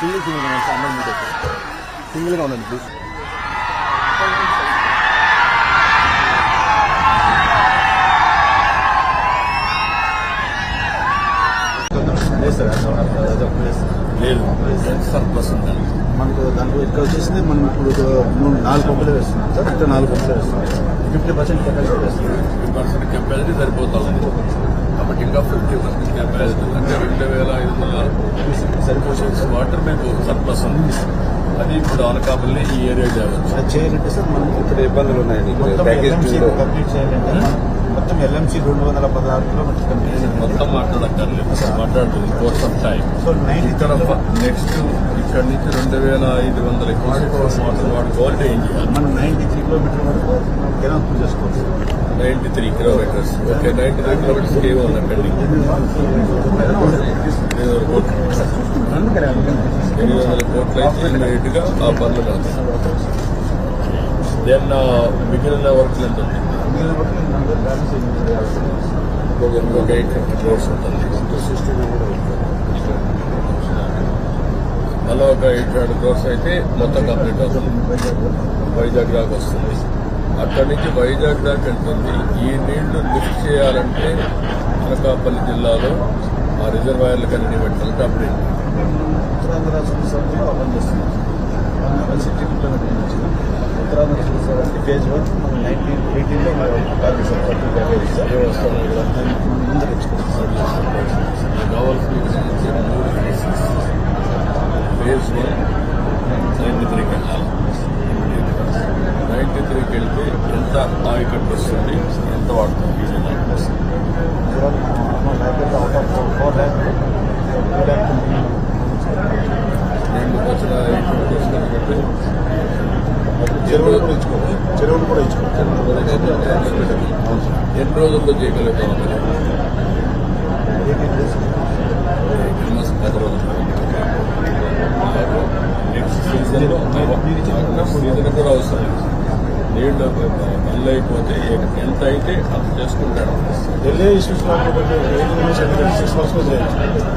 Single single single का आनंद मिलता है सिंगल का आनंद मिलता है లేదు. సర్ప్లస్ ఉండాలి మనకు దాంట్లో ఇక్కడ వచ్చేసింది మనం ఇప్పుడు మూడు నాలుగు పంపులు వేస్తున్నాం సార్. ఇక్కడ నాలుగు పంపులు వేస్తున్నాం. ఫిఫ్టీ పర్సెంట్ కెపాసిటీ వేస్తున్నాం. ఫిఫ్టీ పర్సెంట్ కెపాసిటీ సరిపోతా ఉంది కాబట్టి ఇంకా ఫిఫ్టీ పర్సెంట్ కెపాసిటీ అంటే రెండు వేల ఐదు వందల సరిపోసెన్స్ వాటర్ మీకు సర్ప్లస్ ఉంది. అది ఇప్పుడు అనకాపల్లి ఈ ఏరియా చేయాలంటే సార్ మనం ఇక్కడ ఇబ్బందులు ఉన్నాయండి. ప్యాకేజ్ కంప్లీట్ చేయాలంటే మొత్తం ఎల్ఎంసీ రెండు వందల పదహారు కిలోమీటర్స్ మొత్తం మాట్లాడక్కర్లేదు మాట్లాడుతుంది course of time so nine ఇక్కడ నెక్స్ట్ ఇక్కడ నుంచి రెండు వేల ఐదు వందల వాటర్ వాడుకోవాలంటే ఏం చేయాలి మనం నైన్టీ త్రీ కిలోమీటర్ వరకు కెనాల్ పూజ చేసుకోవచ్చు ninety three kilometres okay ninety three kilometres ఏమో ఎనిమిది వందల కోట్లు అయితే ఇమ్మీడియట్గా ఆ పనులు కాదు దెన్ uh, మిగిలిన వర్క్లు ఎంత ఉంది మిగిలిన ఇంకొక ఎయిట్ ఫిఫ్టీ క్రోర్స్ ఉంటుంది. మళ్ళీ ఒక ఎయిట్ హండ్రెడ్ క్రోర్స్ అయితే మొత్తం కంప్లీట్ అవుతుంది. వైజాగ్ దాకా వస్తుంది. అక్కడి నుంచి వైజాగ్ దాకా వెళ్తుంది. ఈ నీళ్ళు లిఫ్ట్ చేయాలంటే అనకాపల్లి జిల్లాలో ఆ రిజర్వాయర్లు కన్నీ పెట్టాలంటే అప్పుడు స్టేజ్ సభ వన్ మనం నైన్టీన్ ఎయిటీన్లో కార్మిక సభ ప్యాకేజ్ సార్ ఏ వస్తున్నాయి కూడా దాన్ని మనం ముందర ఇచ్చుకోవాలి కావాల్సిన మూడు ఫేజెస్ ఫేజ్ వన్ నైన్టీ త్రీకి వెళ్ళాలి నైన్టీ త్రీకి వెళ్తే ఎంత ఆయకట్టు వస్తుంది ఎంత వాడుతుంది out of four lakh two lakh రెండు వచ్చిన ఎందుకంటే చెరువులు కూడా ఇచ్చుకోవాలి చెరువులు కూడా ఇచ్చుకోవాలి ఎన్ని రోజుల్లో చేయగలుగుతాం ఎయిటీన్ డేస్ ఆల్మోస్ట్ పది రోజులు నెక్స్ట్ సీజన్లో సీజన్ కూడా అవసరం నీళ్ళు పనులు అయిపోతే ఎంత అయితే అంత చేసుకుంటాడు ఢిల్లీ ఇష్యూస్ సిక్స్ మంత్స్లో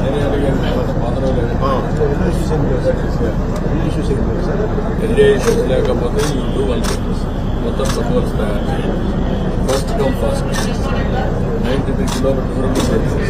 నేను అడిగాను తర్వాత ఇష్యూస్ సార్ ఇష్యూస్ లేకపోతే ఇల్లు do Mother supports the first come first, 93 kilometer from the